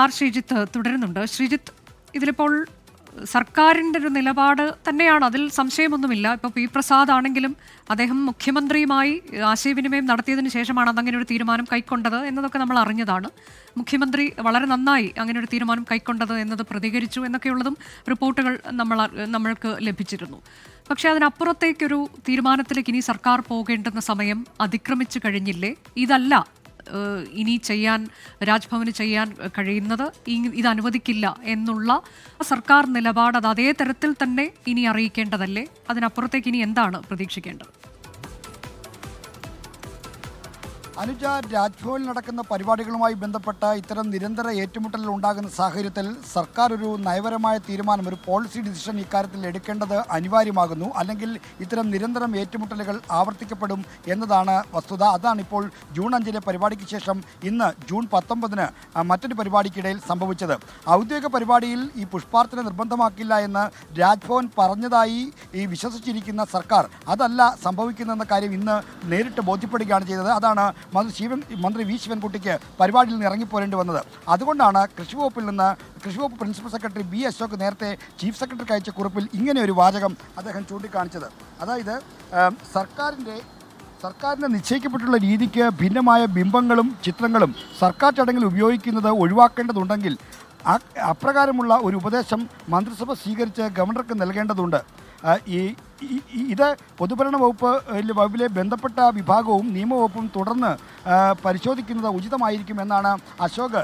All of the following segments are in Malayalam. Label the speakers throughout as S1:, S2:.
S1: ആർ ശ്രീജിത്ത് തുടരുന്നുണ്ട്. ശ്രീജിത്ത് ഇതിലിപ്പോൾ സർക്കാരിന്റെ ഒരു നിലപാട് തന്നെയാണ്. അതിൽ സംശയമൊന്നുമില്ല. ഇപ്പോൾ പി പ്രസാദ് ആണെങ്കിലും അദ്ദേഹം മുഖ്യമന്ത്രിയുമായി ആശയവിനിമയം നടത്തിയതിന് ശേഷമാണ് അതങ്ങനെ ഒരു തീരുമാനം കൈക്കൊണ്ടത് എന്നതൊക്കെ നമ്മൾ അറിഞ്ഞതാണ്. മുഖ്യമന്ത്രി വളരെ നന്നായി അങ്ങനെ ഒരു തീരുമാനം കൈക്കൊണ്ടത് എന്നത് പ്രതികരിച്ചു എന്നൊക്കെയുള്ളതും റിപ്പോർട്ടുകൾ നമ്മൾ നമ്മൾക്ക് ലഭിച്ചിരുന്നു. പക്ഷേ അതിനപ്പുറത്തേക്കൊരു തീരുമാനത്തിലേക്ക് ഇനി സർക്കാർ പോകേണ്ടുന്ന സമയം അതിക്രമിച്ചു കഴിഞ്ഞില്ലേ? ഇതല്ല ഇനി ചെയ്യാൻ രാജ്ഭവന് ചെയ്യാൻ കഴിയുന്നത് ഇത് അനുവദിക്കില്ല എന്നുള്ള സർക്കാർ നിലപാട് അത് അതേ തരത്തിൽ തന്നെ ഇനി അറിയിക്കേണ്ടതല്ലേ? അതിനപ്പുറത്തേക്ക് ഇനി എന്താണ് പ്രതീക്ഷിക്കേണ്ടത്?
S2: അനുജ രാജ്ഭവനിൽ നടക്കുന്ന പരിപാടികളുമായി ബന്ധപ്പെട്ട ഇത്തരം നിരന്തര ഏറ്റുമുട്ടലുകൾ ഉണ്ടാകുന്ന സാഹചര്യത്തിൽ സർക്കാർ ഒരു നയപരമായ തീരുമാനം ഒരു പോളിസി ഡിസിഷൻ ഇക്കാര്യത്തിൽ എടുക്കേണ്ടത് അനിവാര്യമാകുന്നു. അല്ലെങ്കിൽ ഇത്തരം നിരന്തരം ഏറ്റുമുട്ടലുകൾ ആവർത്തിക്കപ്പെടും എന്നതാണ് വസ്തുത. അതാണ് ഇപ്പോൾ ജൂൺ അഞ്ചിലെ പരിപാടിക്ക് ശേഷം ഇന്ന് ജൂൺ പത്തൊമ്പതിന് മറ്റൊരു പരിപാടിക്കിടയിൽ സംഭവിച്ചത്. ഔദ്യോഗിക പരിപാടിയിൽ ഈ പുഷ്പാർത്ഥന നിർബന്ധമാക്കില്ല എന്ന് രാജ്ഭവൻ പറഞ്ഞതായി ഈ വിശ്വസിച്ചിരിക്കുന്ന സർക്കാർ. അതല്ല സംഭവിക്കുന്നതെന്ന കാര്യം ഇന്ന് നേരിട്ട് ബോധ്യപ്പെടുകയാണ് ചെയ്തത്. അതാണ് ശിവൻ മന്ത്രി വി ശിവൻകുട്ടിക്ക് പരിപാടിയിൽ നിന്ന് ഇറങ്ങിപ്പോരേണ്ടി വന്നത്. അതുകൊണ്ടാണ് കൃഷി വകുപ്പിൽ നിന്ന് കൃഷി വകുപ്പ് പ്രിൻസിപ്പൽ സെക്രട്ടറി ബി അശോക് നേരത്തെ ചീഫ് സെക്രട്ടറിക്ക് അയച്ച കുറിപ്പിൽ ഇങ്ങനെ ഒരു വാചകം അദ്ദേഹം ചൂണ്ടിക്കാണിച്ചത്. അതായത് സർക്കാരിന്റെ സർക്കാരിന് നിശ്ചയിക്കപ്പെട്ടുള്ള രീതിക്ക് ഭിന്നമായ ബിംബങ്ങളും ചിത്രങ്ങളും സർക്കാർ ചടങ്ങിൽ ഉപയോഗിക്കുന്നത് ഒഴിവാക്കേണ്ടതുണ്ടെങ്കിൽ അപ്രകാരമുള്ള ഒരു ഉപദേശം മന്ത്രിസഭ സ്വീകരിച്ച് ഗവർണർക്ക് നൽകേണ്ടതുണ്ട്. ഈ- ഇത് പൊതുഭരണ വകുപ്പ് വകുപ്പിലെ ബന്ധപ്പെട്ട വിഭാഗവും നിയമവകുപ്പും തുടർന്ന് പരിശോധിക്കുന്നത് ഉചിതമായിരിക്കും എന്നാണ് അശോക്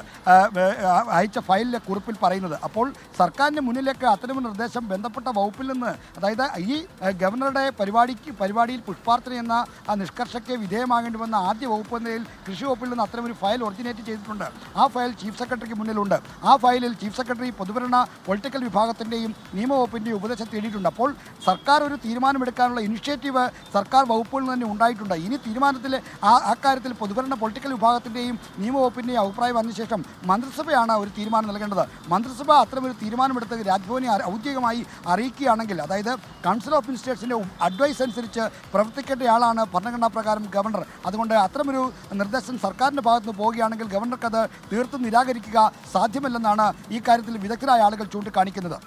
S2: അയച്ച ഫയലിലെ കുറിപ്പിൽ പറയുന്നത്. അപ്പോൾ സർക്കാരിന്റെ മുന്നിലേക്ക് അത്തരമൊരു നിർദ്ദേശം ബന്ധപ്പെട്ട വകുപ്പിൽ നിന്ന് അതായത് ഈ ഗവർണറുടെ പരിപാടിക്ക് പരിപാടിയിൽ പുഷ്പാർച്ചന എന്ന നിഷ്കർഷയ്ക്ക് വിധേയമാകേണ്ടി വന്ന ആദ്യ വകുപ്പ് എന്നതിൽ കൃഷി വകുപ്പിൽ നിന്ന് അത്തരമൊരു ഫയൽ ഒറിജിനേറ്റ് ചെയ്തിട്ടുണ്ട്. ആ ഫയൽ ചീഫ് സെക്രട്ടറിക്ക് മുന്നിലുണ്ട്. ആ ഫയലിൽ ചീഫ് സെക്രട്ടറി പൊതുഭരണ പൊളിറ്റിക്കൽ വിഭാഗത്തിന്റെയും നിയമവകുപ്പിന്റെയും ഉപദേശം തേടിയിട്ടുണ്ട്. അപ്പോൾ സർക്കാർ ഒരു തീരുമാനമെടുക്കാനുള്ള ഇനിഷ്യേറ്റീവ് സർക്കാർ വകുപ്പുകളിൽ തന്നെ ഉണ്ടായിട്ടുണ്ട്. ഇനി തീരുമാനത്തിൽ ആ അക്കാര്യത്തിൽ പൊതുഭരണ പൊളിറ്റിക്കൽ വിഭാഗത്തിന്റെയും നിയമവകുപ്പിന്റെയും അഭിപ്രായം വന്ന ശേഷം മന്ത്രിസഭയാണ് ഒരു തീരുമാനം നൽകേണ്ടത്. മന്ത്രിസഭ അത്തരമൊരു തീരുമാനമെടുത്ത് രാജ്ഭവനെ ഔദ്യോഗികമായി അറിയിക്കുകയാണെങ്കിൽ അതായത് കൗൺസിൽ ഓഫ് മിനിസ്റ്റേഴ്സിന്റെ അഡ്വൈസ് അനുസരിച്ച് പ്രവർത്തിക്കേണ്ടയാളാണ് ഭരണഘടനാ പ്രകാരം ഗവർണർ. അതുകൊണ്ട് അത്തരമൊരു നിർദ്ദേശം സർക്കാരിന്റെ ഭാഗത്ത് നിന്ന് പോവുകയാണെങ്കിൽ ഗവർണർക്കത് തീർത്തും നിരാകരിക്കുക സാധ്യമല്ലെന്നാണ് ഈ കാര്യത്തിൽ വിദഗ്ധരായ ആളുകൾ ചൂണ്ടിക്കാണിക്കുന്നത്.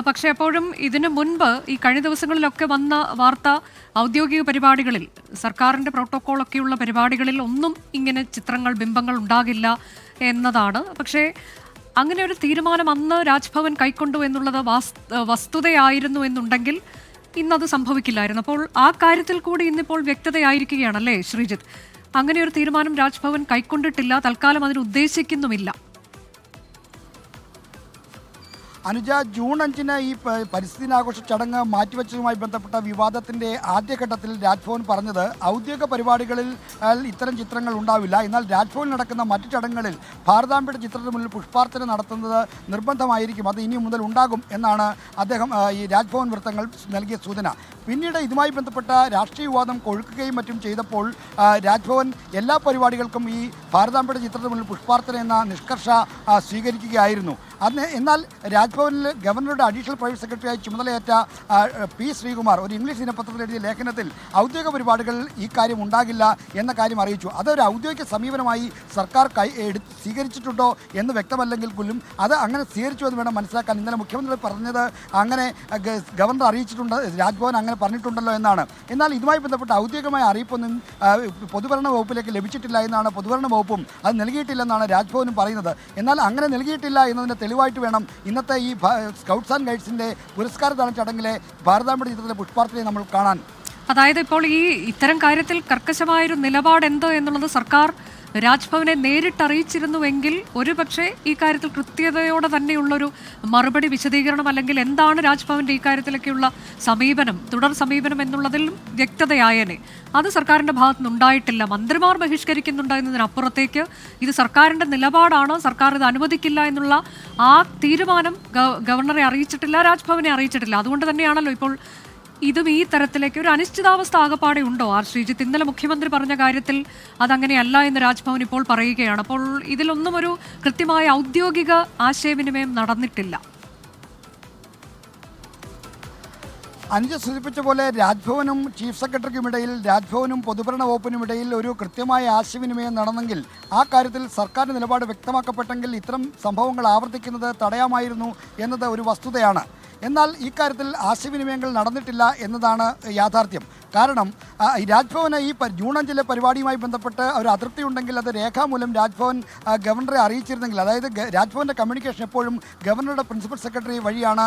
S1: പക്ഷേ എപ്പോഴും ഇതിനു മുൻപ് ഈ കഴിഞ്ഞ ദിവസങ്ങളിലൊക്കെ വന്ന വാർത്ത ഔദ്യോഗിക പരിപാടികളിൽ സർക്കാരിന്റെ പ്രോട്ടോക്കോളൊക്കെയുള്ള പരിപാടികളിൽ ഒന്നും ഇങ്ങനെ ചിത്രങ്ങൾ ബിംബങ്ങൾ ഉണ്ടാകില്ല എന്നതാണ്. പക്ഷേ അങ്ങനെ ഒരു തീരുമാനം അന്ന് രാജ്ഭവൻ കൈക്കൊണ്ടു എന്നുള്ളത് വസ്തുതയായിരുന്നു എന്നുണ്ടെങ്കിൽ ഇന്നത് സംഭവിക്കില്ലായിരുന്നു. അപ്പോൾ ആ കാര്യത്തിൽ കൂടി ഇന്നിപ്പോൾ വ്യക്തതയായിരിക്കുകയാണല്ലേ ശ്രീജിത്ത്? അങ്ങനെ ഒരു തീരുമാനം രാജ്ഭവൻ കൈക്കൊണ്ടിട്ടില്ല തൽക്കാലം അതിന് ഉദ്ദേശിക്കുന്നുമില്ല.
S2: അനുജ ജൂൺ അഞ്ചിന് ഈ പരിസ്ഥിതി ദിനാഘോഷ ചടങ്ങ് മാറ്റിവെച്ചതുമായി ബന്ധപ്പെട്ട വിവാദത്തിന്റെ ആദ്യഘട്ടത്തിൽ രാജ്ഭവൻ പറഞ്ഞത് ഔദ്യോഗിക പരിപാടികളിൽ ഇത്തരം ചിത്രങ്ങൾ ഉണ്ടാവില്ല. എന്നാൽ രാജ്ഭവനിൽ നടക്കുന്ന മറ്റു ചടങ്ങുകളിൽ ഭാരതാംബയുടെ ചിത്രത്തിന് മുന്നിൽ പുഷ്പാർച്ചന നടത്തുന്നത് നിർബന്ധമായിരിക്കും. അത് ഇനി മുതൽ ഉണ്ടാകും എന്നാണ് അദ്ദേഹം ഈ രാജ്ഭവൻ വൃത്തങ്ങൾ നൽകിയ സൂചന. പിന്നീട് ഇതുമായി ബന്ധപ്പെട്ട രാഷ്ട്രീയ വിവാദം കൊഴുക്കുകയും മറ്റും ചെയ്തപ്പോൾ രാജ്ഭവൻ എല്ലാ പരിപാടികൾക്കും ഈ ഭാരതാംബയുടെ ചിത്രത്തിന് മുന്നിൽ പുഷ്പാർച്ചന എന്ന നിഷ്കർഷ സ്വീകരിക്കുകയായിരുന്നു. അന്ന് എന്നാൽ രാജ്ഭവനിൽ ഗവർണറുടെ അഡീഷണൽ പ്രൈവറ്റ് സെക്രട്ടറിയായി ചുമതലയേറ്റ പി ശ്രീകുമാർ ഒരു ഇംഗ്ലീഷ് ദിനപത്രത്തിൽ എഴുതിയ ലേഖനത്തിൽ ഔദ്യോഗിക പരിപാടികളിൽ ഈ കാര്യം ഉണ്ടാകില്ല എന്ന കാര്യം അറിയിച്ചു. അതൊരു ഔദ്യോഗിക സമീപനമായി സർക്കാർ കൈ സ്വീകരിച്ചിട്ടുണ്ടോ എന്ന് വ്യക്തമല്ലെങ്കിൽ പോലും അത് അങ്ങനെ സ്വീകരിച്ചു എന്ന് വേണം മനസ്സിലാക്കാൻ. ഇന്നലെ മുഖ്യമന്ത്രി പറഞ്ഞത് അങ്ങനെ ഗവർണർ അറിയിച്ചിട്ടുണ്ട് രാജ്ഭവൻ അങ്ങനെ പറഞ്ഞിട്ടുണ്ടല്ലോ എന്നാണ്. എന്നാൽ ഇതുമായി ബന്ധപ്പെട്ട ഔദ്യോഗികമായ അറിയിപ്പൊന്നും പൊതുഭരണ വകുപ്പിലേക്ക് ലഭിച്ചിട്ടില്ല എന്നാണ് പൊതുഭരണ അത് നൽകിയിട്ടില്ലെന്നാണ് രാജ്ഭവനും പറയുന്നത്. എന്നാൽ അങ്ങനെ നൽകിയിട്ടില്ല എന്നതിന്റെ തെളിവായിട്ട് വേണം ഇന്നത്തെ ഈ സ്കൗട്ട്സ് ആൻഡ് ഗൈഡ്സിന്റെ പുരസ്കാരദാന ചടങ്ങിലെ ഭാരതാമ്പടി ചിത്രത്തിലെ പുഷ്പാർച്ചനയെ നമ്മൾ കാണാൻ.
S1: അതായത് ഇപ്പോൾ ഈ ഇത്തരം കാര്യത്തിൽ കർക്കശമായൊരു നിലപാട് എന്തോ എന്നുള്ളത് സർക്കാർ രാജ്ഭവനെ നേരിട്ട് അറിയിച്ചിരുന്നുവെങ്കിൽ ഒരുപക്ഷെ ഈ കാര്യത്തിൽ കൃത്യതയോടെ തന്നെയുള്ളൊരു മറുപടി വിശദീകരണം അല്ലെങ്കിൽ എന്താണ് രാജ്ഭവന്റെ ഈ കാര്യത്തിലൊക്കെയുള്ള സമീപനം തുടർ സമീപനം എന്നുള്ളതിലും വ്യക്തതയായേനെ. അത് സർക്കാരിന്റെ ഭാഗത്തുനിന്ന് ഉണ്ടായിട്ടില്ല മന്ത്രിമാർ ബഹിഷ്കരിക്കുന്നുണ്ട് എന്നതിനപ്പുറത്തേക്ക് ഇത് സർക്കാരിന്റെ നിലപാടാണ്? സർക്കാർ ഇത് അനുവദിക്കില്ല എന്നുള്ള ആ തീരുമാനം ഗവർണറെ അറിയിച്ചിട്ടില്ല രാജ്ഭവനെ അറിയിച്ചിട്ടില്ല. അതുകൊണ്ട് തന്നെയാണല്ലോ ഇപ്പോൾ ഇതും ഈ തരത്തിലേക്ക് ഒരു അനിശ്ചിതാവസ്ഥ ആകപ്പാടെ ഉണ്ടോ? ആർ ശ്രീജിത്ത് ഇന്നലെ മുഖ്യമന്ത്രി പറഞ്ഞ കാര്യത്തിൽ അതങ്ങനെയല്ല എന്ന് രാജ്ഭവൻ ഇപ്പോൾ പറയുകയാണ്. അപ്പോൾ ഇതിലൊന്നും ഒരു കൃത്യമായ ഔദ്യോഗിക ആശയവിനിമയം നടന്നിട്ടില്ല.
S2: അനുജ സൂചിപ്പിച്ച പോലെ രാജ്ഭവനും ചീഫ് സെക്രട്ടറിക്കും ഇടയിൽ രാജ്ഭവനും പൊതുഭരണ വകുപ്പിനും ഇടയിൽ ഒരു കൃത്യമായ ആശയവിനിമയം നടന്നെങ്കിൽ ആ കാര്യത്തിൽ സർക്കാരിന്റെ നിലപാട് വ്യക്തമാക്കപ്പെട്ടെങ്കിൽ ഇത്തരം സംഭവങ്ങൾ ആവർത്തിക്കുന്നത് തടയാമായിരുന്നു എന്നത് ഒരു വസ്തുതയാണ്. എന്നാൽ ഇക്കാര്യത്തിൽ കാര്യത്തിൽ ആശയവിനിമയങ്ങൾ നടന്നിട്ടില്ല എന്നതാണ് യാഥാർത്ഥ്യം. കാരണം രാജ്ഭവന് ഈ ജൂൺ അഞ്ചിലെ പരിപാടിയുമായി ബന്ധപ്പെട്ട് ഒരു അതൃപ്തി ഉണ്ടെങ്കിൽ അത് രേഖാമൂലം രാജ്ഭവൻ ഗവർണറെ അറിയിച്ചിരുന്നെങ്കിൽ അതായത് രാജ്ഭവന്റെ കമ്മ്യൂണിക്കേഷൻ എപ്പോഴും ഗവർണറുടെ പ്രിൻസിപ്പൽ സെക്രട്ടറി വഴിയാണ്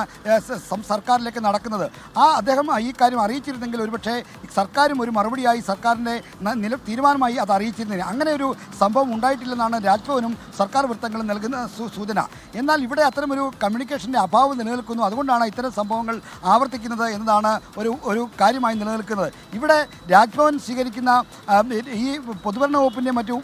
S2: സർക്കാരിലേക്ക് നടക്കുന്നത്. ആ അദ്ദേഹം ഈ കാര്യം അറിയിച്ചിരുന്നെങ്കിൽ ഒരുപക്ഷെ സർക്കാരും ഒരു മറുപടിയായി സർക്കാരിന്റെ നില തീരുമാനമായി അത് അറിയിച്ചിരുന്നതിന് അങ്ങനെ ഒരു സംഭവം ഉണ്ടായിട്ടില്ലെന്നാണ് രാജ്ഭവനും സർക്കാർ വൃത്തങ്ങളും നൽകുന്ന സൂചന. എന്നാൽ ഇവിടെ അത്തരമൊരു കമ്മ്യൂണിക്കേഷന്റെ അഭാവം നിലനിൽക്കുന്നു. അതുകൊണ്ടാണ് ഇത്തരം സംഭവങ്ങൾ ആവർത്തിക്കുന്നത് എന്നതാണ് ഒരു ഒരു കാര്യമായി നിലനിൽക്കുന്നത്. ഇവിടെ രാജ്ഭവൻ സ്വീകരിക്കുന്ന ഈ പൊതുഭരണ വകുപ്പിന്റെ മറ്റു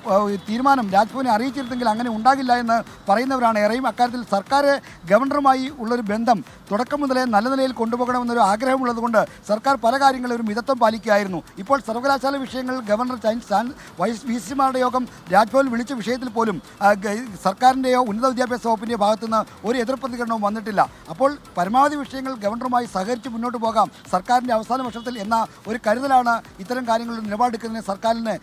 S2: തീരുമാനം രാജ്ഭവനെ അറിയിച്ചിരുന്നെങ്കിൽ അങ്ങനെ ഉണ്ടാകില്ല എന്ന് പറയുന്നവരാണ്. ഏറെയും അക്കാര്യത്തിൽ സർക്കാർ ഗവർണറുമായി ഉള്ളൊരു ബന്ധം തുടക്കം മുതലേ നല്ല നിലയിൽ കൊണ്ടുപോകണമെന്നൊരു ആഗ്രഹമുള്ളതുകൊണ്ട് സർക്കാർ പല കാര്യങ്ങളും ഒരു മിതത്വം പാലിക്കുകയായിരുന്നു. ഇപ്പോൾ സർവകലാശാല വിഷയങ്ങൾ ഗവർണർ വൈസ് വി സിമാരുടെ യോഗം രാജ്ഭവൻ വിളിച്ച വിഷയത്തിൽ പോലും സർക്കാരിന്റെയോ ഉന്നത വിദ്യാഭ്യാസ വകുപ്പിന്റെയോ ഭാഗത്തുനിന്ന് ഒരു എതിർ പ്രതികരണവും വന്നിട്ടില്ല. അപ്പോൾ പരമാവധി വിഷയങ്ങൾ ഗവർണറുമായി സഹകരിച്ച് മുന്നോട്ട് പോകാം സർക്കാരിന്റെ അവസാന വർഷത്തിൽ എന്ന ഒരു കരുതലാണ് ഇത്തരം കാര്യങ്ങളിൽ നിലപാടെടുക്കുന്നതിന് സർക്കാരിന്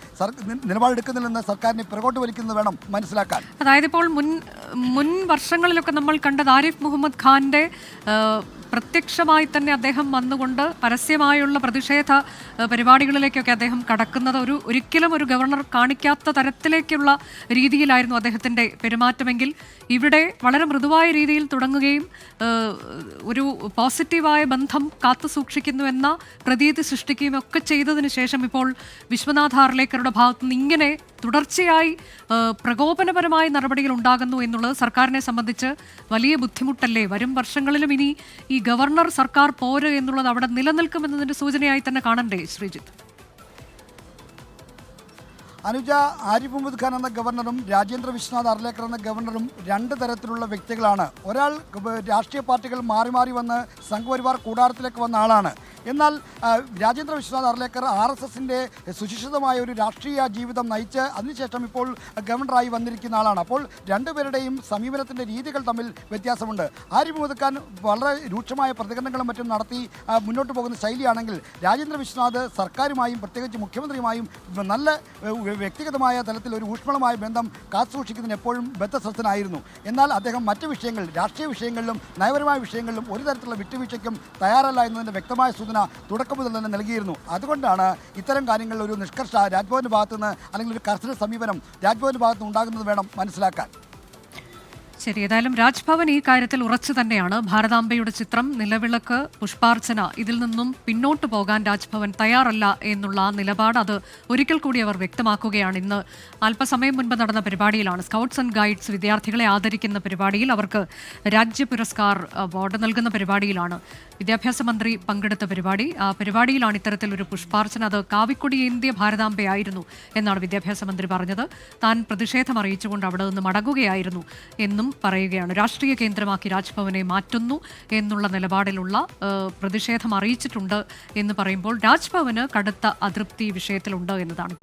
S2: നിലപാടെടുക്കുന്നില്ലെന്ന് സർക്കാരിനെ പിറകോട്ട് വലിക്കുന്നത് വേണം മനസ്സിലാക്കാൻ.
S1: അതായത് ഇപ്പോൾ മുൻ മുൻ വർഷങ്ങളിലൊക്കെ നമ്മൾ കണ്ടത് ആരിഫ് മുഹമ്മദ് ഖാന്റെ പ്രത്യക്ഷമായി തന്നെ അദ്ദേഹം വന്നുകൊണ്ട് പരസ്യമായുള്ള പ്രതിഷേധ പരിപാടികളിലേക്കൊക്കെ അദ്ദേഹം കടക്കുന്നത് ഒരു ഒരിക്കലും ഒരു ഗവർണർ കാണിക്കാത്ത തരത്തിലേക്കുള്ള രീതിയിലായിരുന്നു അദ്ദേഹത്തിന്റെ പെരുമാറ്റമെങ്കിൽ ഇവിടെ വളരെ മൃദുവായ രീതിയിൽ തുടങ്ങുകയും ഒരു പോസിറ്റീവായ ബന്ധം കാത്തു സൂക്ഷിക്കുന്നു എന്ന പ്രതീതി സൃഷ്ടിക്കുകയും ഒക്കെ ചെയ്തതിന് ശേഷം ഇപ്പോൾ വിശ്വനാഥ് ഹാർലേക്കറുടെ ഭാഗത്തു നിന്ന് ഇങ്ങനെ തുടർച്ചയായി പ്രകോപനപരമായ നടപടികൾ ഉണ്ടാകുന്നു എന്നുള്ളത് സർക്കാരിനെ സംബന്ധിച്ച് വലിയ ബുദ്ധിമുട്ടല്ലേ? വരും വർഷങ്ങളിലും ഇനി ഈ ഗവർണർ സർക്കാർ പോര് എന്നുള്ളത് അവിടെ നിലനിൽക്കുമെന്നതിന്റെ സൂചനയായി തന്നെ കാണണ്ടേ ശ്രീജിത്ത്?
S2: അനുജ ആരിഫ് മുഹമ്മദ് ഖാൻ എന്ന ഗവർണറും രാജേന്ദ്ര വിശ്വനാഥ് അർലേക്കർ എന്ന ഗവർണറും രണ്ട് തരത്തിലുള്ള വ്യക്തികളാണ്. ഒരാൾ രാഷ്ട്രീയ പാർട്ടികൾ മാറി മാറി വന്ന് സംഘപരിവാർ കൂടാരത്തിലേക്ക് വന്ന ആളാണ്. എന്നാൽ രാജേന്ദ്ര വിശ്വനാഥ് അർലേക്കർ ആർ എസ് എസിന്റെ സുശിക്ഷിതമായ ഒരു രാഷ്ട്രീയ ജീവിതം നയിച്ച് അതിനുശേഷം ഇപ്പോൾ ഗവർണറായി വന്നിരിക്കുന്ന ആളാണ്. അപ്പോൾ രണ്ടുപേരുടെയും സമീപനത്തിന്റെ രീതികൾ തമ്മിൽ വ്യത്യാസമുണ്ട്. ആരിഫ് മുഹമ്മദ് ഖാൻ വളരെ രൂക്ഷമായ പ്രതികരണങ്ങളും മറ്റും നടത്തി മുന്നോട്ട് പോകുന്ന ശൈലിയാണെങ്കിൽ രാജേന്ദ്ര വിശ്വനാഥ് സർക്കാരുമായും പ്രത്യേകിച്ച് മുഖ്യമന്ത്രിയുമായും നല്ല വ്യക്തിഗതമായ തലത്തിൽ ഒരു ഊഷ്മളമായ ബന്ധം കാത്തുസൂക്ഷിക്കുന്നതിന് എപ്പോഴും ബദ്ധസ്വസ്ഥനായിരുന്നു എന്നാൽ അദ്ദേഹം മറ്റ് വിഷയങ്ങൾ രാഷ്ട്രീയ വിഷയങ്ങളിലും നയപരമായ വിഷയങ്ങളിലും ഒരു തരത്തിലുള്ള വിട്ടുവീഴ്ചയ്ക്കും തയ്യാറല്ല എന്നതിന്റെ വ്യക്തമായ സൂചന തുടക്കം മുതൽ തന്നെ നൽകിയിരുന്നു. അതുകൊണ്ടാണ് ഇത്തരം കാര്യങ്ങളിൽ ഒരു നിഷ്കർഷ രാജ്ഭവന്റെ ഭാഗത്തുനിന്ന് അല്ലെങ്കിൽ ഒരു കർശന സമീപനം രാജ്ഭവന്റെ ഭാഗത്തുനിന്ന് ഉണ്ടാകുന്നത് വേണം മനസ്സിലാക്കാൻ.
S1: ശരി ഏതായാലും രാജ്ഭവൻ ഈ കാര്യത്തിൽ ഉറച്ചു തന്നെയാണ്. ഭാരതാംബയുടെ ചിത്രം നിലവിളക്ക് പുഷ്പാർച്ചന ഇതിൽ നിന്നും പിന്നോട്ട് പോകാൻ രാജ്ഭവൻ തയ്യാറല്ല എന്നുള്ള ആ നിലപാട് അത് ഒരിക്കൽ കൂടി അവർ വ്യക്തമാക്കുകയാണ്. ഇന്ന് അല്പസമയം മുൻപ് നടന്ന പരിപാടിയിലാണ് സ്കൗട്ട്സ് ആൻഡ് ഗൈഡ്സ് വിദ്യാർത്ഥികളെ ആദരിക്കുന്ന പരിപാടിയിൽ അവർക്ക് രാജ്യ പുരസ്കാർ അവാർഡ് നൽകുന്ന പരിപാടിയിലാണ്. വിദ്യാഭ്യാസ മന്ത്രി പങ്കെടുത്ത പരിപാടി. ആ പരിപാടിയിലാണ് ഇത്തരത്തിലൊരു പുഷ്പാർച്ചന. അത് കാവിക്കൊടി ഇന്ത്യ ഭാരതാംബയായിരുന്നു എന്നാണ് വിദ്യാഭ്യാസ മന്ത്രി പറഞ്ഞത്. താൻ പ്രതിഷേധം അറിയിച്ചുകൊണ്ട് അവിടെ നിന്ന് മടങ്ങുകയായിരുന്നു എന്നും പറയുകയാണ്. രാഷ്ട്രീയ കേന്ദ്രമാക്കി രാജ്ഭവനെ മാറ്റുന്നു എന്നുള്ള നിലപാടിലുള്ള പ്രതിഷേധം അറിയിച്ചിട്ടുണ്ട് എന്ന് പറയുമ്പോൾ രാജ്ഭവന് കടുത്ത അതൃപ്തി വിഷയത്തിലുണ്ട് എന്നതാണ്.